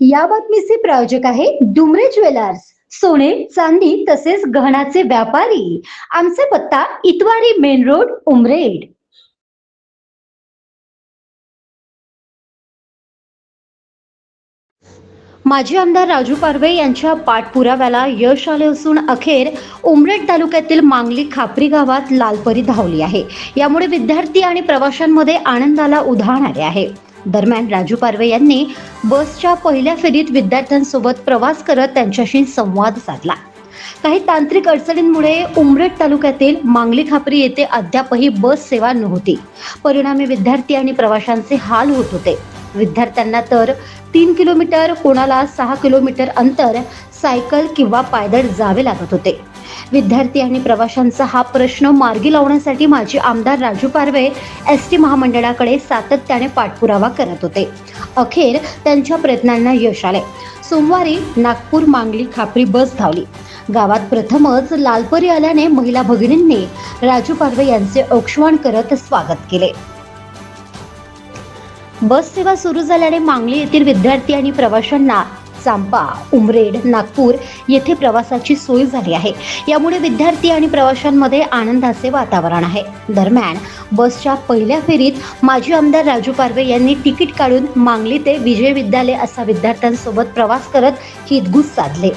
या बातमीचे प्रायोजक आहे डुमरे ज्वेलर्स. सोने चांदी तसेच गहनाचे व्यापारी. आमचा पत्ता इतवारी मेन रोड उमरेड. माजी आमदार राजू पारवे यांच्या पाठपुराव्याला यश आले असून अखेर उमरेड तालुक्यातील मांगली खापरी गावात लालपरी धावली आहे. यामुळे विद्यार्थी आणि प्रवाशांमध्ये आनंदाला उधाण आले आहे. दरम्यान राजू पारवे यांनी बसच्या पहिल्या फेरीत विद्यार्थ्यांसोबत प्रवास करत त्यांच्याशी संवाद साधला. काही तांत्रिक अडचणींमुळे उमरेड तालुक्यातील मांगली खापरी येथे अद्यापही बस सेवा नव्हती. परिणामी विद्यार्थी आणि प्रवाशांचे हाल होत होते. विद्यार्थ्यांना तर तीन किलोमीटर कोणाला सहा किलोमीटर अंतर सायकल किंवा पायदळ जावे लागत होते. विद्यार्थी आणि प्रवाशांचा हा प्रश्न मार्गी लावण्यासाठी माजी आमदार राजू पारवे एस टी महामंडळाकडे सातत्याने पाठपुरावा करत होते. अखेर त्यांच्या प्रयत्नांना यश आले. सोमवारी नागपूर मांगली खापरी बस धावली. गावात प्रथमच लालपरी आल्याने महिला भगिनींनी राजू पारवे यांचे औक्षवाण करत स्वागत केले. बस सेवा सुरू झाल्याने मांगली येथील विद्यार्थी आणि प्रवाशांना चांपा उमरेड नागपूर येथे प्रवासाची सोय झाली आहे. यामुळे विद्यार्थी आणि प्रवाशांमध्ये आनंदाचे वातावरण आहे. दरम्यान बसच्या पहिल्या फेरीत माजी आमदार राजू पारवे यांनी तिकीट काढून मांगली ते विजय विद्यालय असा विद्यार्थ्यांसोबत प्रवास करत हितगुज साधले.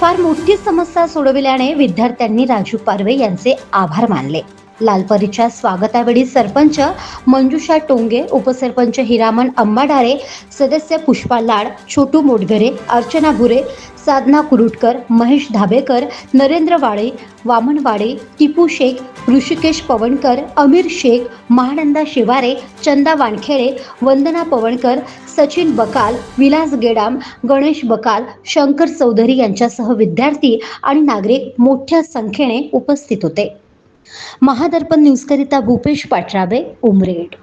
फार मोठी समस्या सोडविल्याने विद्यार्थ्यांनी राजू पारवे यांचे आभार मानले. लालपरीच्या स्वागतावेळी सरपंच मंजुषा टोंगे उपसरपंच हिरामन अंबाडारे सदस्य पुष्पा लाड छोटू मोटघरे अर्चना भुरे साधना कुरुटकर महेश धाबेकर नरेंद्र वाळे वामन वाळे टिपू शेख ऋषिकेश पवणकर अमीर शेख महानंदा शिवारे चंदा वानखेडे वंदना पवणकर सचिन बकाल विलास गेडाम गणेश बकाल शंकर चौधरी यांच्यासह विद्यार्थी आणि नागरिक मोठ्या संख्येने उपस्थित होते. महादर्पण न्यूजकरिता भूपेश पाठराबे उमरेड.